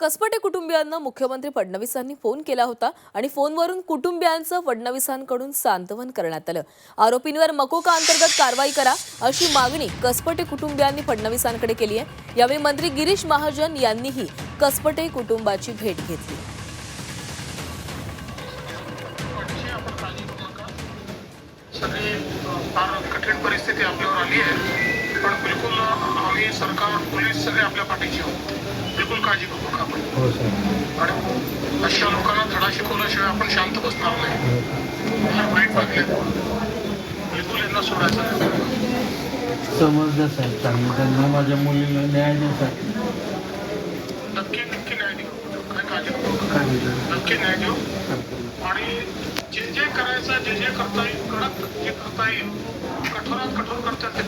कसपटे कुटुंबियांना मुख्यमंत्री फडणवीसांनी फोन केला होता आणि फोनवरून कुटुंबियांचं फडणवीसांकडून सांत्वन करण्यात आलं. आरोपींवर मकोका अंतर्गत कारवाई करा अशी मागणी कसपटे कुटुंबियांनी फडणवीसांकडे केली आहे. यावेळी मंत्री गिरीश महाजन यांनीही कसपटे कुटुंबाची भेट घेतली. कठीण परिस्थिती आपल्यावर आली आहे. पण बिलकुल आम्ही सरकार पोलीस सगळे आपल्या पाठीशी आहोत. बिलकुल काळजी करू नका आपण. हो आणि अशा लोकांना धडा शिकवल्याशिवाय आपण शांत बसणार नाही. वाईट वागले बिलकुल यांना सोडायचं समजलं साहेब चांगलं त्यांना माझ्या मुलीला न्याय साहेब नक्की नक्की न्याय देऊ. काय काळजी करू? नक्की न्याय देऊ. आणि जे जे करायचं जे जे करता येईल कडक जे करता येईल कठोरात कठोर करता ते